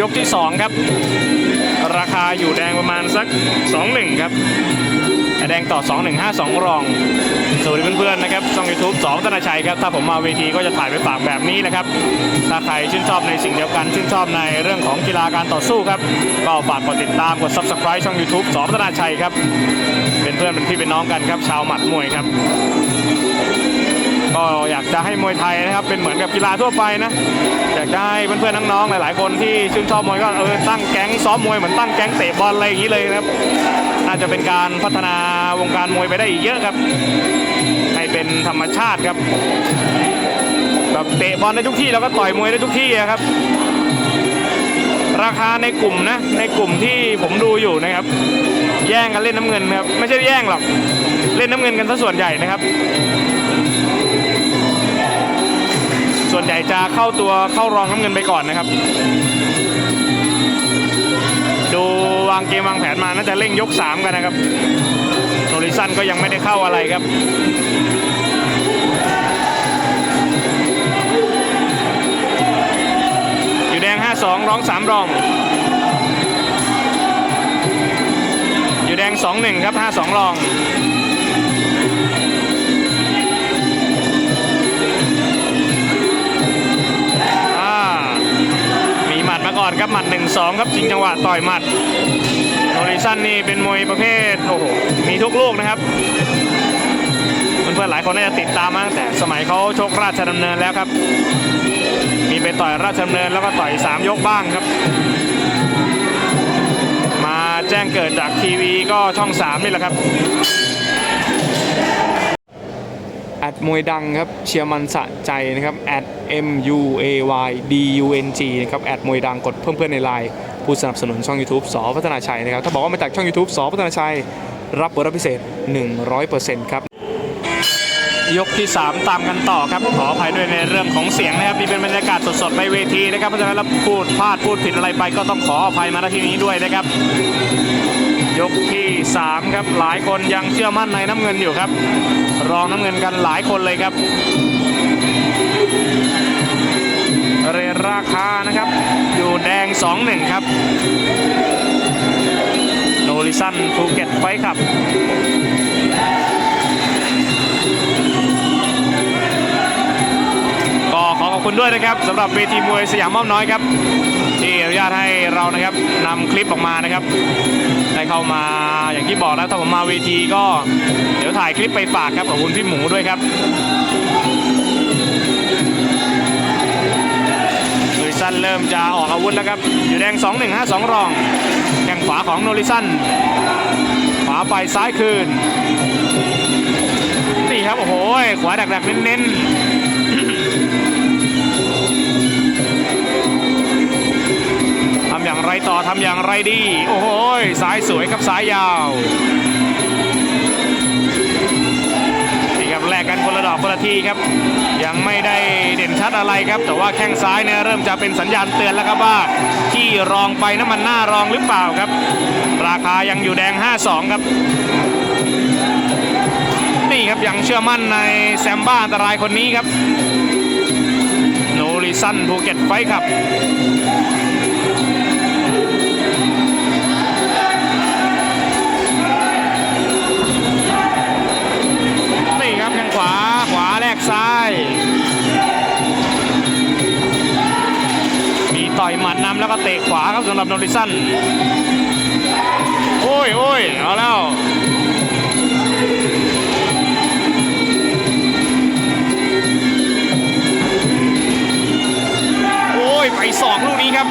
ยกที่ 2 ครับ ราคาอยู่แดงประมาณสัก 2-1 ครับแดงต่อ 2152 รอง สวัสดีเพื่อนๆนะครับ ช่อง YouTube 2ธนาชัยครับ ถ้าผมมาเวทีก็จะถ่ายไปฝากแบบนี้แหละครับ ถ้าใครชื่นชอบในสิ่งเดียวกัน ชื่นชอบในเรื่องของกีฬาการต่อสู้ครับ ก็ฝากกดติดตาม กด Subscribe ช่อง YouTube 2ธนาชัยครับ เป็นเพื่อนเป็นพี่เป็นน้องกันครับ ชาวหมัดมวยครับ ก็อยากจะให้มวยไทยนะครับเป็นเหมือนกับกีฬาทั่วไปนะอยากจะให้เพื่อนๆน้องๆหลาย ๆ คนที่ชื่นชอบมวยก็เออตั้งแก๊งซ้อมมวยเหมือนตั้งแก๊งเตะบอลอะไรอย่างนี้เลยนะครับน่าจะเป็นการพัฒนาวงการมวยไปได้อีกเยอะครับ ให้เป็นธรรมชาติครับแบบเตะบอลได้ทุกที่แล้วก็ต่อยมวยได้ทุกที่อะครับ ราคาในกลุ่มนะ ในกลุ่มที่ผมดูอยู่นะครับ แย่งกันเล่นน้ำเงินครับไม่ใช่แย่งหรอกเล่นน้ำเงินกันซะส่วนใหญ่นะครับ ส่วนใหญ่จะเข้าตัวเข้ารองน้ำเงินไปก่อนนะครับ ดูวางเกมวางแผนมาน่าจะเร่งยก 3 กันนะครับโนริสันก็ยังไม่ได้เข้าอะไรครับอยู่แดง 5-2 ร้อง 3 รอง อยู่แดง 2-1 ครับ 5-2 รอง มีหมัดครับหมัด 1-2 ครับจริงจังหวะต่อยหมัดโนริสันนี่เป็นมวยประเภทโอ้โหมีทุกลูกนะครับเพื่อนๆหลายคนน่าจะติดตามมาตั้งแต่สมัยเขาชกราชดำเนินแล้วครับ มีไปต่อยราชดำเนินแล้วก็ต่อย 3 ยกบ้างครับ มาแจ้งเกิดจากทีวีก็ช่อง 3 นี่แหละครับ ดมวยดังครับเชียร์มันสะใจนะครับแอด M U A Y D U N G นะครับแอดมวยดังกดเพิ่มเพื่อนในไลน์ผู้สนับสนุนช่อง YouTube สอพัฒนาชัยนะครับ ถ้าบอกว่ามาจากช่อง YouTube สอพัฒนาชัย รับเบอร์รับพิเศษ 100%ครับ ยกที่ 3 ตามกันต่อครับ ขออภัยด้วยในเรื่องของเสียงนะครับนี่เป็นบรรยากาศสดๆในเวทีนะครับเพราะฉะนั้นเราพูดพลาดพูดผิดอะไรไปก็ต้องขออภัยมาณที่นี้ด้วยนะครับ ยกที่ 3 ครับ หลายคนยังเชื่อมั่นในน้ำเงินอยู่ครับ รองน้ำเงินกันหลายคนเลยครับ เรทราคานะครับ อยู่แดง 2-1 ครับ โนริสันภูเก็ตไฟครับก็ขอขอบคุณด้วยนะครับสำหรับเวทีมวยสยามม่อมน้อยครับ ที่อนุญาตให้เรานะครับนำคลิปออกมานะครับ ได้เข้ามาอย่างที่บอกแล้วถ้าผมมาเวทีก็ เดี๋ยวถ่ายคลิปไปฝากครับขอบคุณพี่หมูด้วยครับโนริสันเริ่มจะออกอาวุธแล้วครับ อยู่แดง 2 1 5 2 รองแข้งขวาของโนริสันขวาไปซ้ายคืนนี่ครับโอ้โหขวาดักๆเน้นๆ ต่อทำอย่างไรดี โอ้โหสายสวยครับสายยาวนี่ครับแลกกันคนละดอกคนละทีครับ ยังไม่ได้เด่นชัดอะไรครับ แต่ว่าแข้งซ้ายเนี่ยเริ่มจะเป็นสัญญาณเตือนแล้วครับว่า ที่รองไปน้ำมันหน้ารองหรือเปล่าครับ ราคายังอยู่แดง 5-2 ครับนี่ครับยังเชื่อมั่นในแซมบ้าอันตรายคนนี้ครับโนริสันภูเก็ตไฟครับ แล้วก็เตะขวาครับสำหรับโนริสันโอ้ยโอ้ยเอาแล้วโอ้ยไปสอกลูกนี้ครับ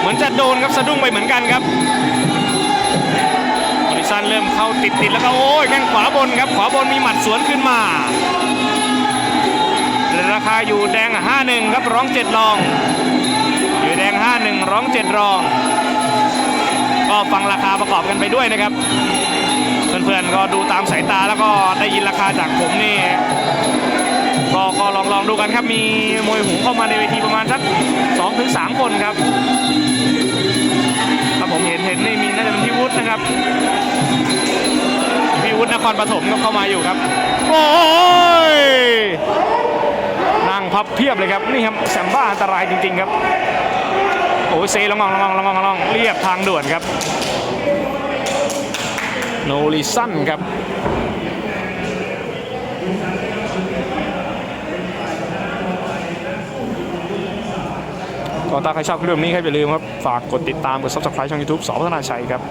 เหมือนจะโดนครับสะดุ้งไปเหมือนกันครับบริซันเริ่มเข้าติดติดๆแล้วก็โอ้ยแข้งขวาบนครับขวาบนมีหมัดสวนขึ้นมาราคาอยู่แดง 5-1 ครับร้องเจ็ดรองอ แดง 5-1 ร้องเจ็ดรอง ก็ฟังราคาประกอบกันไปด้วยนะครับ เพื่อนๆก็ดูตามสายตาแล้วก็ได้ยินราคาจากผมนี่ก็ก็ลองลองดูกันครับ มีมวยหูเข้ามาในเวทีประมาณสัก2ถึง3คนครับถ้าผมเห็นเห็นนี่มีน่าจะเป็นพี่วุฒินะครับพี่วุฒินครปฐมก็เข้ามาอยู่ครับ โอ้ยนั่งพับเพียบเลยครับ นี่ครับแซมบ้าอันตรายจริง ๆ ครับ โอ้ยเซลงองลงองลงองลงเรียบทางด่วนครับ โนริสันครับก็ถ้าใครชอบคลิปแบบนี้ครับอย่าลืมครับ ฝากกดติดตามกด subscribe ช่อง YouTube สอพัฒนาชัยครับ